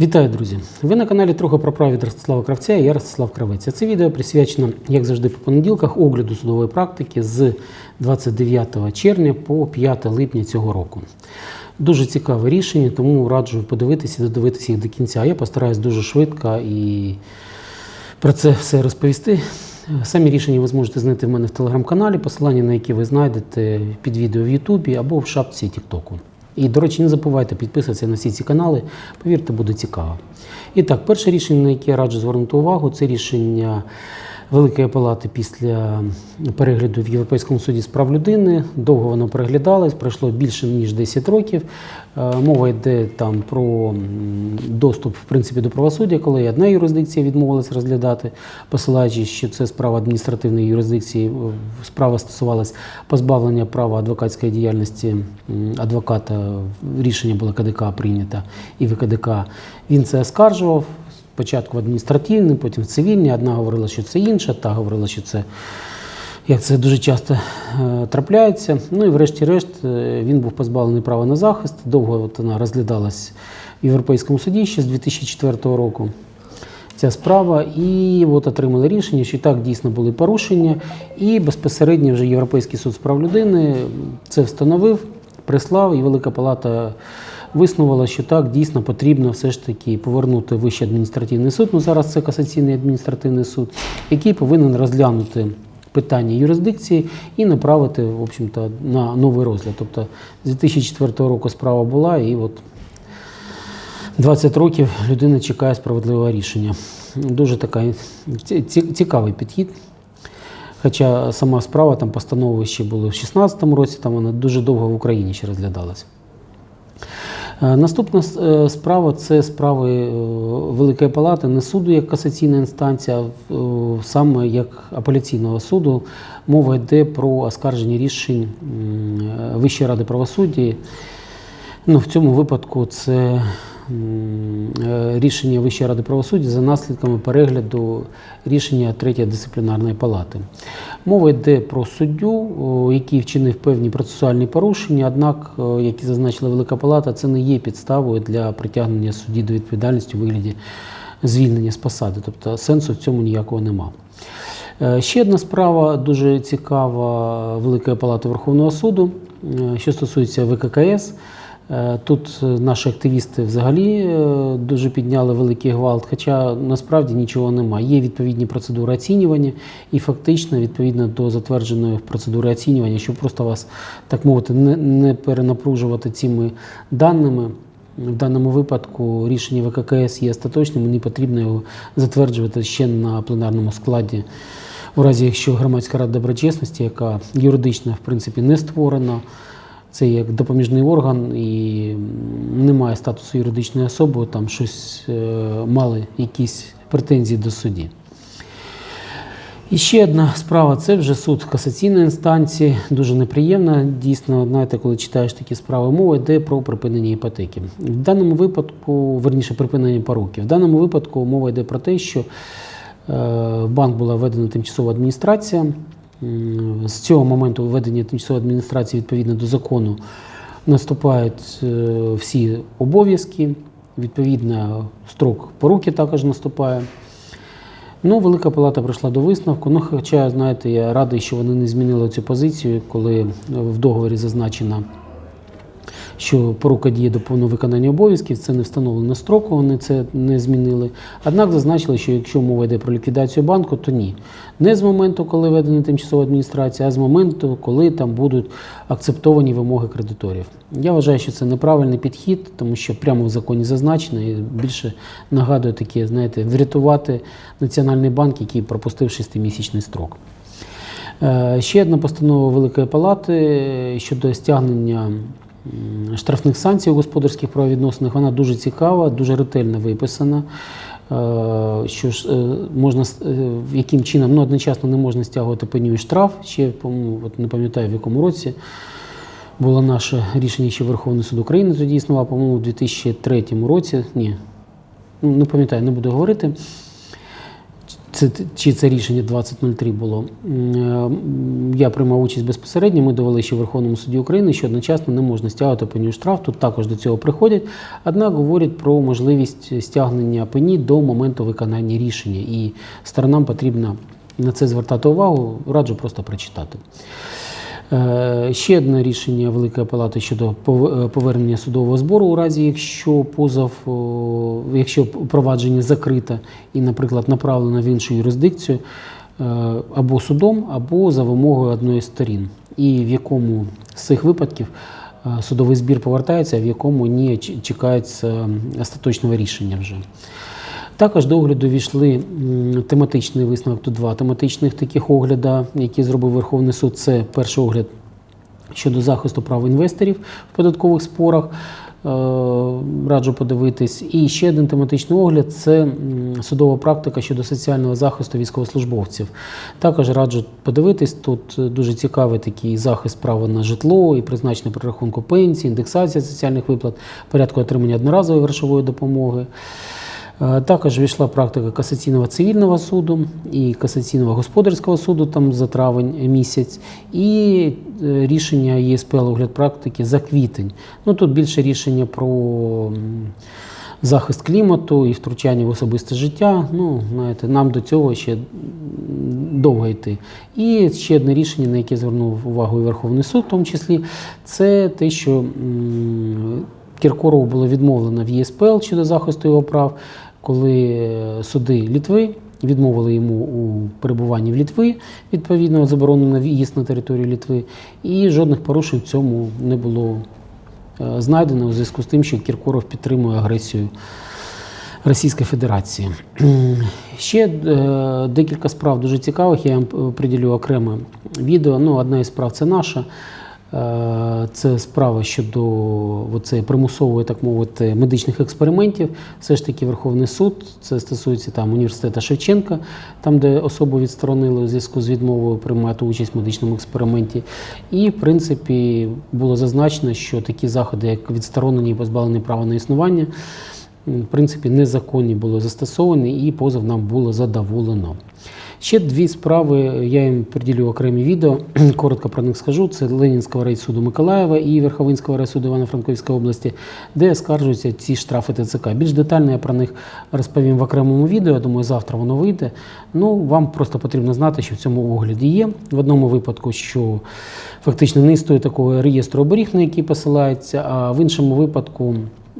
Вітаю, друзі! Ви на каналі трохи про право від Ростислава Кравця і я Ростислав Кравець. Це відео присвячено, як завжди, по понеділках огляду судової практики з 29 червня по 5 липня цього року. Дуже цікаве рішення, тому раджу подивитися і додивитися їх до кінця. Я постараюсь дуже швидко і про це все розповісти. Самі рішення ви зможете знайти в мене в телеграм-каналі, посилання на які ви знайдете під відео в Ютубі або в шапці Тіктоку. І, до речі, не забувайте підписатися на всі ці канали, повірте, буде цікаво. І так, перше рішення, на яке я раджу звернути увагу, це рішення Великої палати після перегляду в Європейському суді з прав людини. Довго воно переглядалось, пройшло більше ніж 10 років. Е, Мова йде там про доступ в принципі, до правосуддя, коли одна юрисдикція відмовилась розглядати, посилаючись, що це справа адміністративної юрисдикції, е, справа стосувалась позбавлення права адвокатської діяльності адвоката. Рішення було КДК прийнято і ВКДК. Він це оскаржував. Спочатку в адміністративній, потім в цивільній. Одна говорила, що це інша, та говорила, що це як це дуже часто е, трапляється. Ну і врешті-решт е, він був позбавлений права на захист. Довго от вона розглядалась в Європейському суді ще з 2004 року. Ця справа, і от отримали рішення, що так дійсно були порушення, і безпосередньо вже Європейський суд з прав людини це встановив, прислав, і Велика Палата висновила, що так дійсно потрібно все ж таки повернути Вищий адміністративний суд. Ну зараз це касаційний адміністративний суд, який повинен розглянути питання юрисдикції і направити, в общем-то, на новий розгляд. Тобто з 2004 року справа була, і от 20 років людина чекає справедливого рішення. Дуже така ці- ці- цікавий підхід. Хоча сама справа там постанови ще були в 2016 році, там вона дуже довго в Україні ще розглядалася. Е, Наступна е, справа це справи е, Великої Палати, не суду як касаційна інстанція, а саме як апеляційного суду. Мова йде про оскарження рішень Вищої ради правосуддя. Ну, в цьому випадку це рішення Вищої ради правосуддя за наслідками перегляду рішення третьої дисциплінарної палати. Мова йде про суддю, який вчинив певні процесуальні порушення, однак, о, як і зазначила Велика Палата, це не є підставою для притягнення судді до відповідальності у вигляді звільнення з посади. Тобто сенсу в цьому ніякого нема. Е, Ще одна справа дуже цікава Великої Палати Верховного суду, е, що стосується ВККС. Е, Тут е, наші активісти взагалі е, дуже підняли великий гвалт, хоча насправді нічого немає. Є відповідні процедури оцінювання, і фактично, відповідно до затвердженої процедури оцінювання, щоб просто вас, так мовити, не, перенапружувати цими даними. В даному випадку рішення ВККС є остаточним, і не потрібно його затверджувати ще на пленарному складі. У разі, якщо громадська рада доброчесності, яка юридично в принципі не створена, це як допоміжний орган і м, немає статусу юридичної особи, там щось е, мали якісь претензії до судді. І ще одна справа це вже суд касаційної інстанції, дуже неприємна. Дійсно, знаєте, коли читаєш такі справи, мова йде про припинення іпотеки. В даному випадку, верніше, припинення поруки. В даному випадку мова йде про те, що е, в банк була введена тимчасова адміністрація. З цього моменту введення тимчасової адміністрації відповідно до закону наступають е, всі обов'язки. Відповідно, строк поруки також наступає. Ну, Велика Палата прийшла до висновку. Ну, хоча, знаєте, я радий, що вони не змінили цю позицію, коли в договорі зазначено, що порука діє до повного виконання обов'язків, це не встановлено строку, вони це не змінили. Однак зазначили, що якщо мова йде про ліквідацію банку, то ні. Не з моменту, коли введена тимчасова адміністрація, а з моменту, коли там будуть акцептовані вимоги кредиторів. Я вважаю, що це неправильний підхід, тому що прямо в законі зазначено і більше нагадує таке, знаєте, врятувати Національний банк, який пропустив шестимісячний строк. Е, Ще одна постанова Великої Палати е, щодо стягнення штрафних санкцій у господарських правовідносинах. Вона дуже цікава, дуже ретельно виписана. Е, Що ж е, можна е, яким чином ну, одночасно не можна стягувати пеню і штраф. Ще от не пам'ятаю в якому році було наше рішення, що Верховний суд України тоді існував, по-моєму, у 2003 році. Ні, ну, не пам'ятаю, не буду говорити. Це, чи це рішення 2003 було. Е, Я приймав участь безпосередньо. Ми довели ще Верховному суді України, що одночасно не можна стягувати пеню штраф. Тут також до цього приходять. Однак говорять про можливість стягнення пені до моменту виконання рішення. І сторонам потрібно на це звертати увагу. Раджу просто прочитати. Е, Ще одне рішення Великої Палати щодо е, повернення судового збору у разі, якщо позов, якщо провадження закрите і, наприклад, направлено в іншу юрисдикцію е, або судом, або за вимогою одної з сторін, і в якому з цих випадків судовий збір повертається, а в якому ні чекається остаточного рішення вже. Також до огляду війшли тематичний висновок. Тут два тематичних таких огляда, які зробив Верховний суд. Це перший огляд щодо захисту прав інвесторів в податкових спорах. Е, Раджу подивитись. І ще один тематичний огляд це судова практика щодо соціального захисту військовослужбовців. Також раджу подивитись. Тут е, дуже цікавий такий захист права на житло і призначення прорахунку пенсії, індексація соціальних виплат, порядку отримання одноразової грошової допомоги. Е, Також війшла практика касаційного цивільного суду і касаційного господарського суду там за травень місяць, і е, рішення ЄСПЛ огляд практики за квітень. Ну тут більше рішення про захист клімату і втручання в особисте життя. Ну, знаєте, нам до цього ще довго йти. І ще одне рішення, на яке звернув увагу і Верховний суд, в тому числі, це те, що Кіркорову було відмовлено в ЄСПЛ щодо захисту його прав, коли е, суди Літви відмовили йому у перебуванні в Літві, відповідно заборону на в'їзд на територію Літви, і жодних порушень в цьому не було е, знайдено у зв'язку з тим, що Кіркоров підтримує агресію Російської Федерації. Ще е, декілька справ дуже цікавих. Я вам приділю окреме відео. Ну, одна із справ це наша. Е, Це справа щодо оцеї примусової, так мовити, медичних експериментів. Все ж таки Верховний суд, це стосується там університету Шевченка, там, де особу відсторонили у зв'язку з відмовою приймати участь в медичному експерименті. І, в принципі, було зазначено, що такі заходи, як відсторонення і позбавлення права на існування, в принципі, незаконні були застосовані, і позов нам було задоволено. Ще дві справи, я їм приділю окремі відео, коротко про них скажу. Це Ленінського райсуду Миколаєва і Верховинського райсуду Івано-Франківської області, де оскаржуються ці штрафи ТЦК. Більш детально я про них розповім в окремому відео. Я думаю, завтра воно вийде. Ну, вам просто потрібно знати, що в цьому огляді є. В одному випадку, що фактично не існує такого реєстру оберіг, на який посилається, а в іншому випадку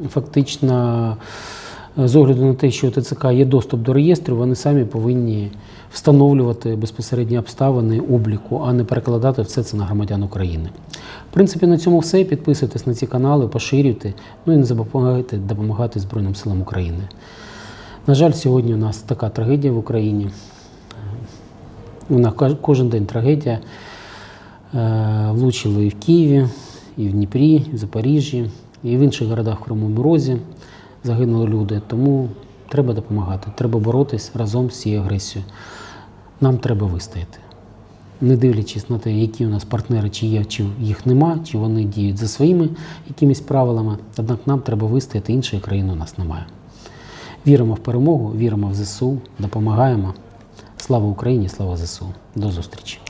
фактично. З огляду на те, що у ТЦК є доступ до реєстру, вони самі повинні встановлювати безпосередні обставини обліку, а не перекладати все це на громадян України. В принципі, на цьому все. Підписуйтесь на ці канали, поширюйте, ну і не забувайте допомагати Збройним силам України. На жаль, сьогодні у нас така трагедія в Україні. Вона кож- кожен день трагедія. Е, Влучили і в Києві, і в Дніпрі, і в Запоріжжі, і в інших городах в Кривому Розі загинули люди. Тому треба допомагати, треба боротись разом з цією агресією. Нам треба вистояти. Не дивлячись на те, які у нас партнери, чи є, чи їх нема, чи вони діють за своїми якимись правилами. Однак нам треба вистояти, іншої країни у нас немає. Віримо в перемогу, віримо в ЗСУ, допомагаємо. Слава Україні, слава ЗСУ. До зустрічі!